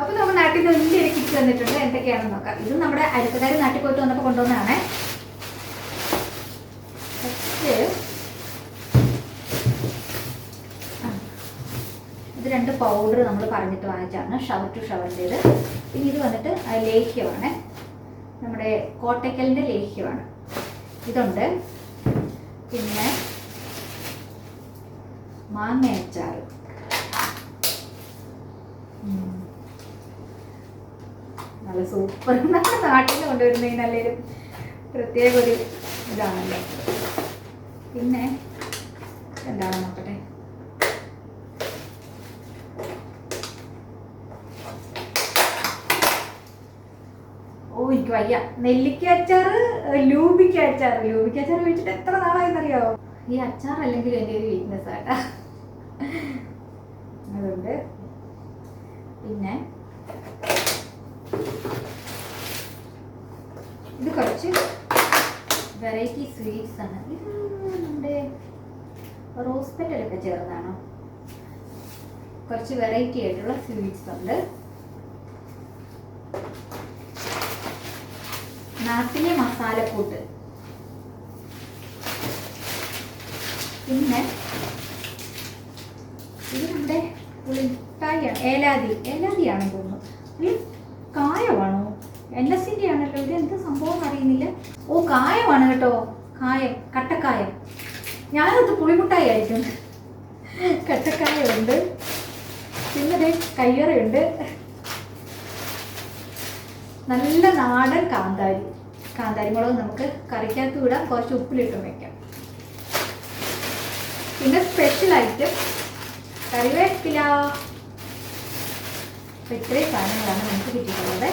അപ്പൊ നമ്മൾ നാട്ടിൽ നിന്ന് വലിയൊരു കിറ്റ് തന്നിട്ടുണ്ട് എന്തൊക്കെയാണെന്ന് നോക്കാം. ഇത് നമ്മുടെ അടുത്തകാര് നാട്ടിൽ പോയിട്ട് വന്നപ്പോൾ കൊണ്ടുവന്നതാണ്. ഇത് രണ്ട് പൗഡർ നമ്മൾ പറഞ്ഞിട്ട് വാങ്ങിച്ചാണ് ഷവർ ടു ഷവറിന്റെത് പിന്നെ ഇത് വന്നിട്ട് ലേഹ്യമാണ്. നമ്മുടെ കോട്ടയ്ക്കലിന്റെ ലേഹ്യമാണ്. ഇതുണ്ട്. പിന്നെ മാങ്ങ അച്ചാർ ഉം. നല്ല സൂപ്പർ നമ്മുടെ നാട്ടിൽ കൊണ്ടുവരുന്നതിന് നല്ലൊരു പ്രത്യേക ഒരു ഇതാണല്ലോ. പിന്നെ എന്താണ് നോക്കട്ടെ? ഓ എനിക്ക് വയ്യ. നെല്ലിക്ക അച്ചാറ് ലൂബിക്ക അച്ചാറ് ലൂബിക്ക അച്ചാറ് വെച്ചിട്ട് എത്ര നാളായെന്നറിയാവോ ഈ അച്ചാർ അല്ലെങ്കിൽ എന്റെ ഒരു വീക്ക്നെസ് ആട്ടാ അതുകൊണ്ട് പിന്നെ ഇത് കുറച്ച് വെറൈറ്റി സ്വീറ്റ്സ് ആണ്. ഇത് നമ്മുടെ റോസ് പെറ്റലൊക്കെ ചേർന്നാണോ? കുറച്ച് വെറൈറ്റി ആയിട്ടുള്ള സ്വീറ്റ്സ് ഉണ്ട്. നാട്ടിലെ മസാലക്കൂട്ട്. പിന്നെ ഇത് നമ്മുടെ പുളിക്കായാണ് ഏലാതി ഏലാതിയാണെന്ന് തോന്നുന്നു. അറിയുന്നില്ല ഓ കായമാണ് കേട്ടോ. കായം കട്ടക്കായം. ഞാനത് പുളിമുട്ടായി ആയിരിക്കും കട്ടക്കായുണ്ട് പിന്നെ കയ്യറയുണ്ട്. നല്ല നാടൻ കാന്താരി. കാന്താരി മുളക് നമുക്ക് കറിക്കകത്ത് വിടാം കുറച്ച് ഉപ്പിലിട്ടും വയ്ക്കാം പിന്നെ സ്പെഷ്യൽ ഐറ്റം കറിവേപ്പില. ഇത്രയും സാധനങ്ങളാണ് നമുക്ക് കിട്ടിയിട്ടുള്ളത്.